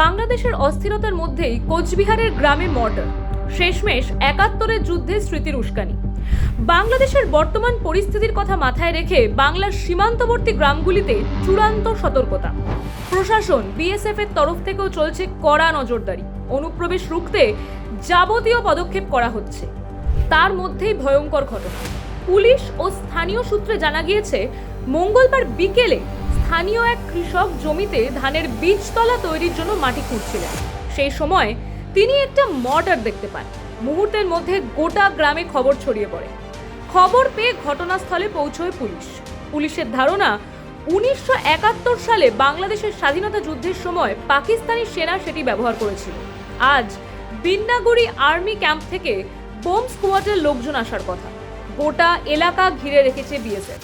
বাংলাদেশের অস্থিরতার মধ্যেই কোচবিহারের গ্রামে মর্টার শেষমেশ একাত্তরের যুদ্ধে স্মৃতির উস্কানি। বাংলাদেশের বর্তমান পরিস্থিতির কথা মাথায় রেখে বাংলার সীমান্তবর্তী গ্রামগুলিতে চূড়ান্ত সতর্কতা। প্রশাসন, বিএসএফ এর তরফ থেকেও চলছে কড়া নজরদারি। অনুপ্রবেশ রুখতে যাবতীয় পদক্ষেপ করা হচ্ছে। তার মধ্যেই ভয়ঙ্কর ঘটনা। পুলিশ ও স্থানীয় সূত্রে জানা গিয়েছে, মঙ্গলবার বিকেলে স্থানীয় এক কৃষক জমিতে ধানের বীজতলা তৈরির জন্য মাটি খুঁড়ছিলেন সেই সময় তিনি একটা মর্টার দেখতে পান। মুহূর্তের মধ্যে গোটা গ্রামে খবর ছড়িয়ে পড়ে। খবর পেয়ে ঘটনাস্থলে পৌঁছয় পুলিশ। পুলিশের ধারণা, উনিশশো একাত্তর সালে বাংলাদেশের স্বাধীনতা যুদ্ধের সময় পাকিস্তানি সেনা সেটি ব্যবহার করেছিল। আজ বিন্নাগুড়ি আর্মি ক্যাম্প থেকে বোম স্কোয়াডের লোকজন আসার কথা। গোটা এলাকা ঘিরে রেখেছে বিএসএফ।